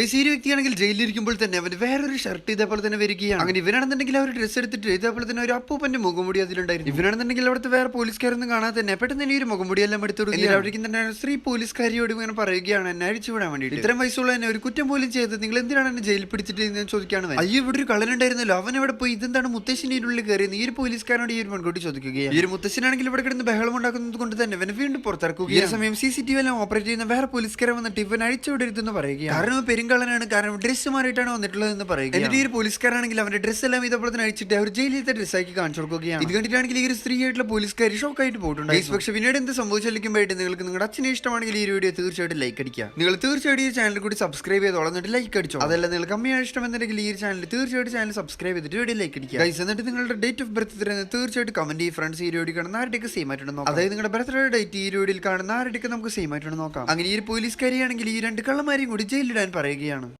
Case ഈ വ്യക്തിയാണെങ്കിൽ ജയിലിലിരിക്കുമ്പോൾ തന്നെ അവൻ വേറൊരു ഷർട്ട് ഇതേപോലെ തന്നെ വരികയാണ്. അങ്ങനെ ഇവനാണെന്നുണ്ടെങ്കിൽ ആ ഒരു ഡ്രസ്സ് എടുത്തിട്ട് ഇതേപോലെ തന്നെ ഒരു അപ്പൂപ്പന്റെ മുഖംമുടി അതിലുണ്ടായിരുന്നു. ഇവനാണെന്നുണ്ടെങ്കിൽ അവിടുത്തെ വേറെ പോലീസുകാരൊന്നും കാണാതെ തന്നെ പെട്ടെന്ന് തന്നെ ഈ ഒരു മുഖംമുടി എല്ലാം എടുത്തു അവിടേക്കും തന്നെ സ്ത്രീ പോലീസുകാരിയോട് ഇങ്ങനെ പറയുകയാണ് എന്നെ അഴിച്ചുവിടാൻ വേണ്ടി ഇത്രയും വയസ്സുള്ള എന്നെ ഒരു കുറ്റം പോലും ചെയ്ത് നിങ്ങൾ എന്തിനാണ് എന്നെ ജയിലിൽ പിടിച്ചിട്ട് ഞാൻ ചോദിക്കുകയാണ്. അയ്യോ ഇവിടെ ഒരു കള്ളനുണ്ടായിരുന്നല്ലോ. അവൻ അവിടെ പോയി ഇതെന്താണ് മുത്തശ്ശിന്റെ ഉള്ളിൽ കയറിയത്? ഈ ഒരു പോലീസുകാരനോട് ഈ ഒരു പെൺകുട്ടി ചോദിക്കുകയാണ്. ഈ ഒരു മുത്തശ്ശനാണെങ്കിൽ ഇവിടെ കിടന്ന് ബഹളം ഉണ്ടാക്കുന്നത് കൊണ്ട് തന്നെ ഇവനെ വീണ്ടും പുറത്തിറക്കുക ഈ സമയം സി സി ടി വി എല്ലാം ഓപ്പറേറ്റ് ചെയ്യുന്ന വേറെ പോലീസുകാരെ വന്നിട്ട് ഇവൻ അഴിച്ചുവിടരുതെന്ന് പറയുകയാണ്. കാരണം ഇവൻ പെരുങ്കളനാണ് കാരണം ഡ്രസ്സ് മാറിയിട്ടാണ് വന്നിട്ടുള്ളത് എന്ന് പറയുക. എന്നിട്ട് ഈ ഒരു പോലീസുകാരാണെങ്കിൽ അവന്റെ ഡ്രസ്സ് എല്ലാം ഇതേപോലെ തന്നെ അഴിച്ചിട്ട് അവർ ജയിലിലത്തെ ഡ്രസ്സാക്കി കാണിച്ചു കൊടുക്കുകയാണ്. ഇത് കണ്ടിട്ടാണെങ്കിൽ ഈ ഒരു സ്ത്രീ ആയിട്ടുള്ള പോലീസുകാർ ഷോക്ക് ആയിട്ട് പോയിട്ടുണ്ട്. പക്ഷേ പിന്നീട് എന്ത് സംഭവിച്ചിരിക്കുമ്പോഴായിട്ട് നിങ്ങൾക്ക് നിങ്ങളുടെ അച്ഛനെ ഇഷ്ടമാണെങ്കിൽ ഈ വീഡിയോ തീർച്ചയായിട്ടും ലൈക്ക് അടിക്കുക. നിങ്ങൾ തീർച്ചയായിട്ടും ഈ ചാനൽ കൂടി സബ്സ്ക്രൈബ് ചെയ്ത് എന്നിട്ട് ലൈക്ക് അടിച്ചോ. അതല്ല നിങ്ങൾക്ക് അമ്മയാണ് ഇഷ്ടമെന്നുണ്ടെങ്കിൽ ഈ ഒരു ചാനൽ തീർച്ചയായിട്ടും ചാനൽ സബ്സ്ക്രൈബ് ചെയ്തിട്ട് വീഡിയോ ലൈക്ക് അടിക്കുക. ഗൈസ് എന്നിട്ട് നിങ്ങളുടെ ഡേറ്റ് ഓഫ് ബർത്ത് തരുന്നത് തീർച്ചയായിട്ടും കമന്റ് ഈ ഫ്രണ്ട്സ് ഈ വീഡിയോ കാണുന്ന ആരുടെയൊക്കെ സെയിം ആയിട്ടുണ്ട് നോക്കാം. അതായത് നിങ്ങളുടെ ബർത്ത്ഡേ ഡേറ്റ് ഈ വീഡിയോയിൽ കാണുന്ന ആരുടെയൊക്കെ നമുക്ക് സെയിം ആയിട്ടുണ്ട് നോക്കാം. അങ്ങനെ ഈ ഒരു പോലീസുകാരിയാണെങ്കിൽ ഈ രണ്ട് കള്ളന്മാരെയും കൂടി ജയിലിടാൻ പറയുകയാണ്